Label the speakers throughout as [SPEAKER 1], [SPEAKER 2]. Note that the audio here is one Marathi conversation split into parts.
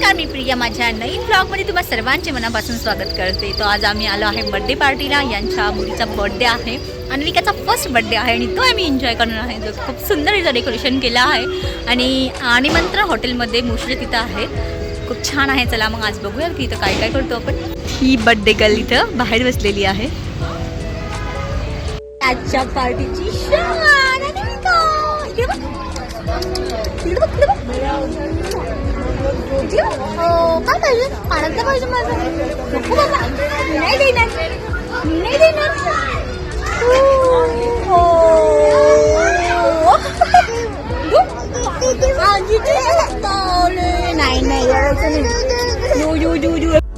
[SPEAKER 1] नमस्कार मी प्रिया माझ्या नवीन ब्लॉगमध्ये तुम्हा सर्वांचे मनापासून स्वागत करते. तो आज आम्ही आलो आहे बड्डे पार्टीला यांच्या मुलीचा बर्थडे आहे. अन्विकाचा फर्स्ट बड्डे आहे आणि तो आम्ही एन्जॉय करणार आहे. जो खूप सुंदर इथं डेकोरेशन केलं आहे. आणि आणिमंत्र हॉटेलमध्ये मुश्री तिथं आहे. खूप छान आहे. चला मग आज बघूया की इथं काय काय करतो आपण. ही बड्डे गर्ल इथं बाहेर बसलेली आहे. आजच्या पार्टीची इकडे काय पाहिजे आनंद पाहिजे माझा नको बाबा नाही देणार नाही देणार नाही नाही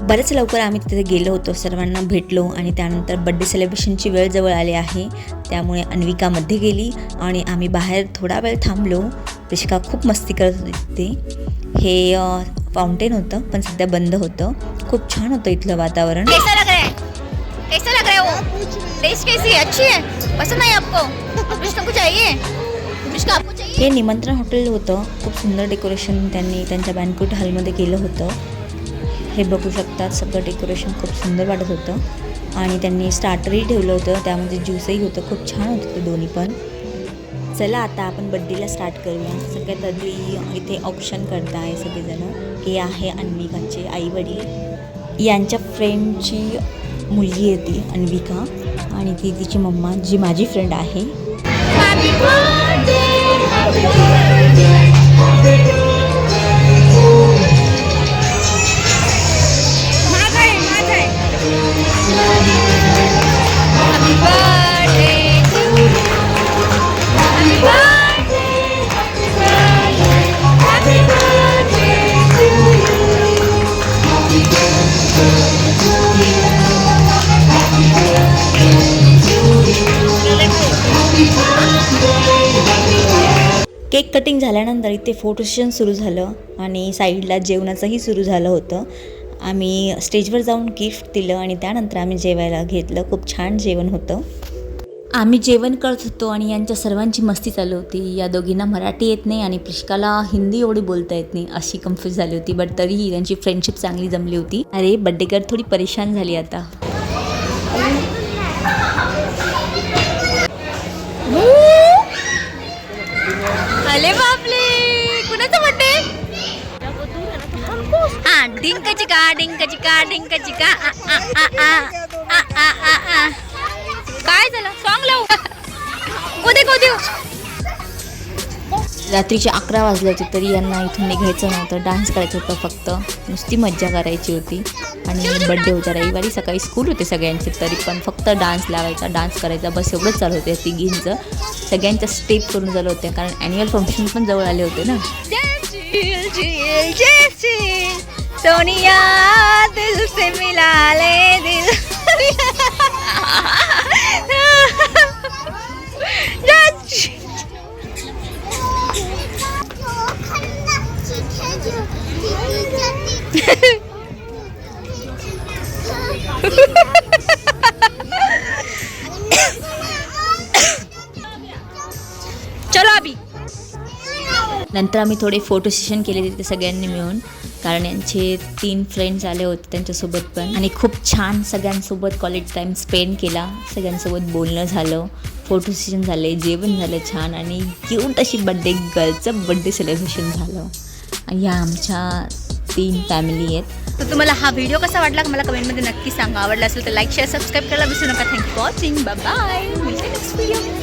[SPEAKER 1] बरेच लवकर आम्ही तिथे गेलो होतो. सर्वांना भेटलो आणि त्यानंतर बड्डे सेलिब्रेशनची वेळ जवळ आली आहे. त्यामुळे अन्विकामध्ये गेली आणि आम्ही बाहेर थोडा वेळ थांबलो. रिशिका खूप मस्ती करत होती हे फाउंटेन होतं पण सध्या बंद होतं. खूप छान होतं इथलं वातावरण. कैसा लग रहा है? कैसा लग रहा है वो? टेस्ट कैसी है? अच्छी है? पसंद आई आपको? रुष्का को चाहिए? रुष्का आपको चाहिए? हे निमंत्रण हॉटेल होतं. खूप सुंदर डेकोरेशन त्यांनी त्यांच्या बँकवेट हॉलमध्ये केलं होतं. हे बघू शकतात सगळं डेकोरेशन खूप सुंदर वाटत होतं. आणि त्यांनी स्टार्टरही ठेवलं होतं. त्यामध्ये ज्यूसही होतं. खूप छान होतं ते दोन्ही पण. चला आता आपण बड्डेला स्टार्ट करूया. सगळ्यात आधी इथे ऑप्शन करताय सगळेजण हे आहे अन्विकाचे आई वडील यांच्या फ्रेंडची मुलगी आहे ती अन्विका. आणि ती तिची मम्मा जी माझी फ्रेंड आहे. केक कटिंग झाल्यानंतर इथे फोटो सेशन सुरू झालं आणि साईडला जेवणाचंही सुरू झालं होतं. आम्ही स्टेजवर जाऊन गिफ्ट दिलं आणि त्यानंतर आम्ही जेवायला घेतलं. खूप छान जेवण होतं. आम्ही जेवण करत होतो आणि यांच्या सर्वांची मस्ती चालू होती. या दोघींना मराठी येत नाही आणि प्रिष्काला हिंदी एवढी बोलता येत नाही अशी कन्फ्यूज झाली होती. बट तरीही त्यांची फ्रेंडशिप चांगली जमली होती. अरे बड्डे गर्ल थोडी परेशान झाली आता. आ डिंक चिका डिंक चिका डिंक चिका. काय झालं सॉंग लावू कोदे कोदे रात्रीचे अकरा वाजले होते तरी यांना इथून निघायचं नव्हतं. डान्स करायचं होतं फक्त. नुसती मज्जा करायची होती. आणि बड्डे होता. रविवारी सकाळी स्कूल होते सगळ्यांचे तरी पण फक्त डान्स लावायचा डान्स करायचा. बस एवढंच चालू होते तिघींचं. सगळ्यांच्या स्टेप करून चालू होत्या. कारण ॲन्युअल फंक्शन पण जवळ आले होते ना. सोनिया दिल से मिला ले दिल। चलो अभी। नंतर आम्ही थोडे फोटो सेशन केले तिथे सगळ्यांनी मिळून. कारण यांचे तीन फ्रेंड्स आले होते त्यांच्यासोबत पण. आणि खूप छान सगळ्यांसोबत कॉलेज टाईम स्पेंड केला. सगळ्यांसोबत बोलणं झालं. फोटो सेशन झाले जेवण झालं छान. आणि क्यूट अशी बड्डे गर्लचं बड्डे सेलिब्रेशन झालं. या ह्या आमच्या तीन फॅमिली आहेत. तर तुम्हाला हा व्हिडिओ कसा वाटला? मला कमेंटमध्ये नक्की सांगा. आवडला असेल तर लाईक शेअर सबस्क्राईब करायला विसरू नका. Thank you for watching bye bye next video